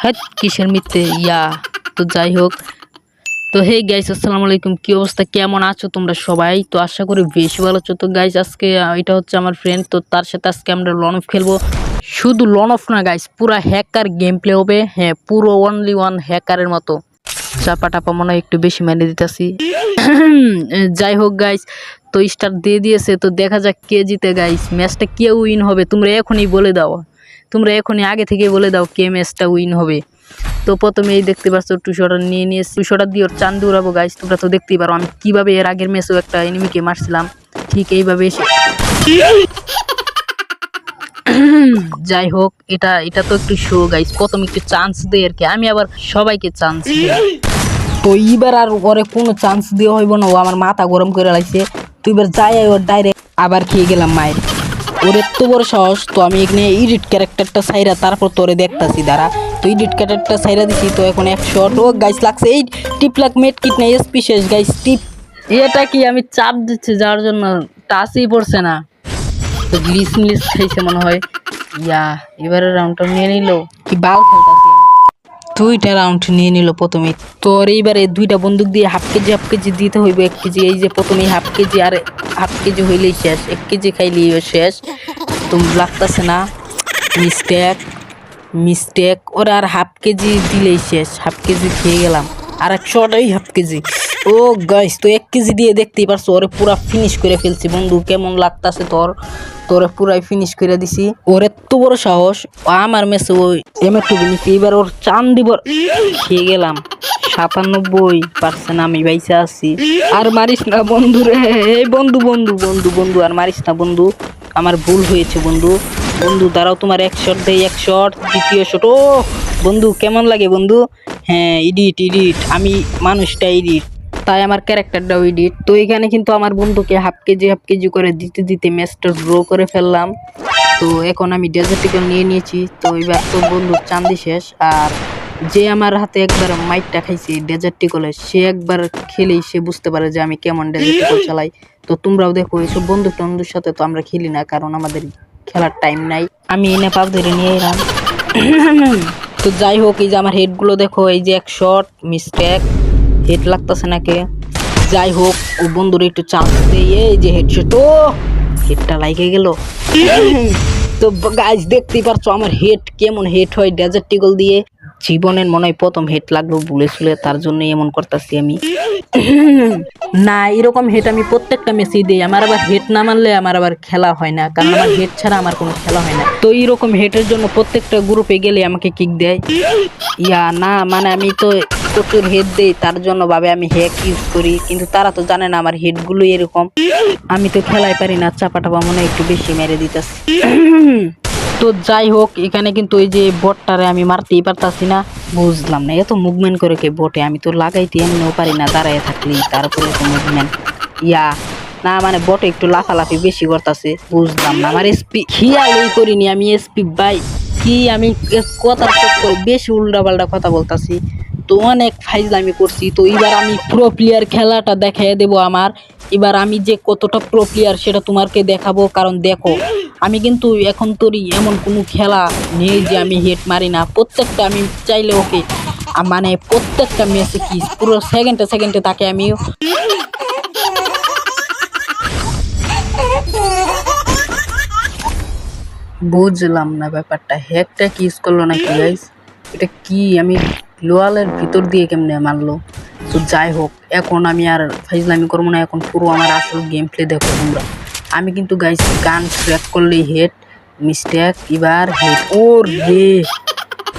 হ্যাঁ কিসের মিথ্যে? ইয়া, তো যাই হোক। তো হে গাইস আসসালামু আলাইকুম। কি অবস্থা? কেমন আছো তোমরা সবাই? তো আশা করি বেশি ভালো আছো। তো গাইস আজকে এটা হচ্ছে আমার ফ্রেন্ড তো তার সাথে আজকে আমরা লন অফ খেলব। শুধু লন অফ না গাইস পুরা হ্যাকার গেম প্লে হবে। হ্যাঁ পুরো অনলি ওয়ান হ্যাকারের মতো। চাপা টাপা মনে হয় একটু বেশি মেনে দিতেছি যাই হোক গাইস তো স্টার দিয়ে দিয়েছে। তো দেখা যাক কে জিতে গাইস ম্যাচটা কে উইন হবে, তোমরা এখনই বলে দাও। তোমরা এখনই আগে থেকে বলে দাও কে ম্যাচটা উইন হবে। তো প্রথমে এই দেখতে পাচ্ছ টুশোটা নিয়ে নিয়ে টুশোটা দিয়ে ওর চান্দ উড়াবো গাইস তোমরা তো দেখতেই পারো, আমি কীভাবে এর আগের ম্যাচেও একটা এনিমিকে মারছিলাম, ঠিক এইভাবে এসে। যাই হোক, এটা এটা তো একটু শো গাইস প্রথম একটু চান্স দেয় আর কি। আমি আবার সবাইকে চান্স দিই। তো এইবার আর ওরে কোনো চান্স দেওয়া হইব না, ও আমার মাথা গরম করে লাগছে তুই এবার যাই ওর ডাইরেক্ট আবার খেয়ে গেলাম মায়ের। ওর এত বড় সাহস তো আমি এখানে ইডিট ক্যারেক্টারটা সাইরা তারপর তোরে দেখতাছি দাঁড়া। তো ইডিট ক্যারেক্টারটা সাইরা দিছি তো এখন এক শট ও গাইস লাগছে এই টিপ লাগ মেট কিট না এসপি শেষ। গাইস টিপ এটা কি আমি চাপ দিচ্ছি যার জন্য টাচই পড়ছে না। তো গ্লিস মিলিস খাইছে মনে হয়। ইয়া এবারে রাউন্ডটা নিয়ে নিল। কি বাল খেলতাছি। আমি। দুইটা রাউন্ড নিয়ে নিল প্রথমে। তোর এইবারে দুইটা বন্দুক দিয়ে হাফ কেজি হাফ কেজি দিতে হইবে, এক কেজি। এই যে প্রথমে হাফ কেজি আর হাফ কেজি হইলেই শেষ, এক কেজি খাইলেই শেষ। তুমি লাগতেছে না? মিস্টেক মিস্টেক ওরা আর হাফ কেজি দিলেই শেষ হাফ কেজি খেয়ে গেলাম। আর এক শটাই হাফ কেজি। ও গাইস তো এক কেজি দিয়ে দেখতেই পারছ, ওরে পুরা ফিনিশ করে ফেলছি। বন্ধু, কেমন লাগতাছে তোর? তোরে পুরাই ফিনিশ করে দিছি। ওর এত বড় সাহস, আমার মেসে ওই এম একটু নিছি এবার ওর চান দিব খেয়ে গেলাম। সাতানব্বই পার্সেন্ট আমি বাইসে আছি। আর মারিস না বন্ধু রে। বন্ধু বন্ধু বন্ধু বন্ধু, আর মারিস না বন্ধু। আমার ভুল হয়েছে বন্ধু। বন্ধু, দাঁড়াও তোমার এক শট দেই, এক শট দ্বিতীয় শট ও বন্ধু, কেমন লাগে বন্ধু? হ্যাঁ ইডিট ইডিট আমি মানুষটা ইডিট তাই আমার ক্যারেক্টারটাও এডিট তো এখানে কিন্তু আমার বন্ধুকে হাফ কেজি হাফ কেজি করে দিতে দিতে ম্যাচটা ড্র করে ফেললাম। তো এখন আমি ডেজার্টিকল নিয়ে নিয়েছি। তো এবার তো বন্ধুর চান্দি শেষ। আর যে আমার হাতে একবার মাইকটা খাইছে ডেজার্টিকলে সে একবার খেলেই সে বুঝতে পারে যে আমি কেমন ডেজার্টিকল চালাই। তো তোমরাও দেখো, এইসব বন্ধু টন্ধুর সাথে তো আমরা খেলি না, কারণ আমাদের খেলার টাইম নাই। আমি এনে পাপ ধরে নিয়ে এলাম। তো যাই হোক, এই যে আমার হেডগুলো দেখো, এই যে এক শট মিস্টেক হেড লাগতেছে নাকি? যাই হোক ও বন্ধুর একটু চান্স দিয়ে এই যে হেডশট ও হেডটা লাইগে গেল। তো গাইজ দেখতেই পারছ আমার হেড কেমন হেড হয় ডেজার্ট টিগল দিয়ে। জীবনের মনে হয় প্রথম হেড লাগল ভুলে শুলে তার জন্য এমন করতেছি আমি। না এরকম হেড আমি প্রত্যেকটা ম্যাচেই দিই। আমার আবার হেড না মানলে আমার আবার খেলা হয় না কারণ আমার হেড ছাড়া আমার কোনো খেলা হয় না। তো এইরকম হেডের জন্য প্রত্যেকটা গ্রুপে গেলে আমাকে কিক দেয়। ইয়া না মানে আমি তো প্রচুর হেড দেই, তার জন্য ভাবে আমি হ্যাক ইউজ করি, কিন্তু তারা তো জানে না আমার হেডগুলো এরকম। আমি তো খেলাই পারি না চাপা টাপা মনে একটু বেশি মেরে দিতেছি। তো যাই হোক, এখানে কিন্তু ওই যে বটটারে আমি মারতেই পারতাছি না। বুঝলাম না, এত মুভমেন্ট করে কে বটে আমি তো লাগাইতে এমনিও পারি না, দাঁড়ায় থাকলি তারপরে মুভমেন্ট ইয়া, না মানে বটে একটু লাফালাফি বেশি করতেছে, বুঝলাম না। আমার এসপি খেয়ালই করিনি আমি এসপি বাই কি আমি কথা বেশি উল্টা পাল্টা কথা বলতাছি। তো অনেক ফাইজলামি করছি। তো এবার আমি প্রো প্লেয়ার খেলাটা দেখাই দেব আমার। এবার আমি যে কতটা প্রো প্লেয়ার সেটা তোমাকে দেখাবো। কারণ দেখো, আমি কিন্তু এখন তোরই এমন কোনো খেলা নেই যে আমি হেড মারি না। প্রত্যেকটা আমি চাইলে ওকে মানে প্রত্যেকটা ম্যাচে কি পুরো সেকেন্ডে সেকেন্ডে তাকে আমি বুঝলাম না ব্যাপারটা। হ্যাকটা কি ইউজ করল নাকি গাইস এটা কি? আমি লোয়ালের ভিতর দিয়ে কেমনে মারলো? তো যাই হোক, এখন আমি আর ফাইজলামি করব না, এখন পুরো আমার আসল গেম প্লে দেখো তোমরা। আমি কিন্তু গাইস গান ট্র্যাক করলেই হেড মিস্টেক এবার হেড ও রে,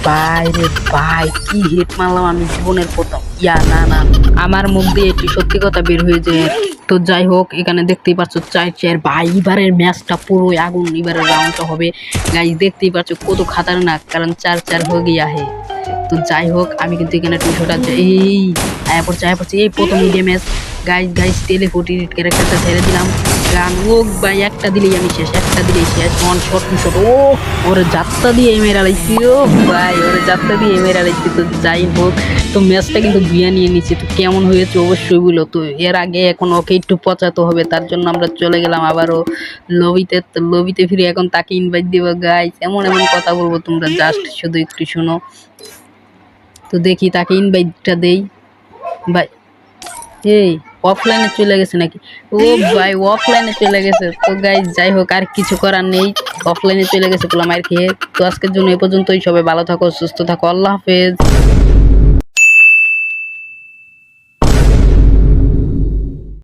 ভাই রে ভাই, কি হেড মারলাম আমি জীবনের প্রথম। ইয়া, না না আমার মুখ দিয়ে একটু সত্যি কথা বের হয়ে যায়। তো যাই হোক, এখানে দেখতেই পাচ্ছ চার চার ভাই, এবারের ম্যাচটা পুরোই আগুন, এবারের রাউন্ডটা হবে। গাইজ দেখতেই পাচ্ছ কত খাতারনাক, কারণ চার চার হয়ে গিয়া হে। তো যাই হোক, আমি কিন্তু এখানে টুশোটা এই আয়া পড়ছে আয়া পড়ছে। এই প্রথম ইন্ডিয়া ম্যাচ গাইজ গাইজ টেলিফোর্টি ক্যারেক্টারটা ছেড়ে দিলাম। গান ও ভাই একটা দিলেই আমি শেষ, একটা দিলেই শেষ। ওয়ান শট টু শট ও, ওরে যাত্রা দিয়ে মেরা লাইছি ও ভাই, ওরে যাত্রা দিয়ে মেরা লাইছি তো যাই হোক, তো ম্যাচটা কিন্তু বিয়া নিয়ে নিচ্ছি তো কেমন হয়েছে অবশ্যই বলো। তো এর আগে এখন ওকে একটু পচাতে হবে, তার জন্য আমরা চলে গেলাম আবারও লবিতে। লবিতে ফিরে এখন তাকে ইনভাইট দেবো গাইস এমন এমন কথা বলব তোমরা জাস্ট শুধু একটু শোনো। তো দেখি তাকে ইনভাইটটা দেই। ভাই, এই অফলাইনে চলে গেছে নাকি? ও ভাই অফলাইনে চলে গেছে। তো গাই যাই হোক, আর কিছু করার নেই। অফলাইনে চলে গেছে পোলামায়ের খেয়ে। তো আজকের জন্য এ পর্যন্তই। সবাই ভালো থাকো, সুস্থ থাকো। আল্লাহ হাফেজ।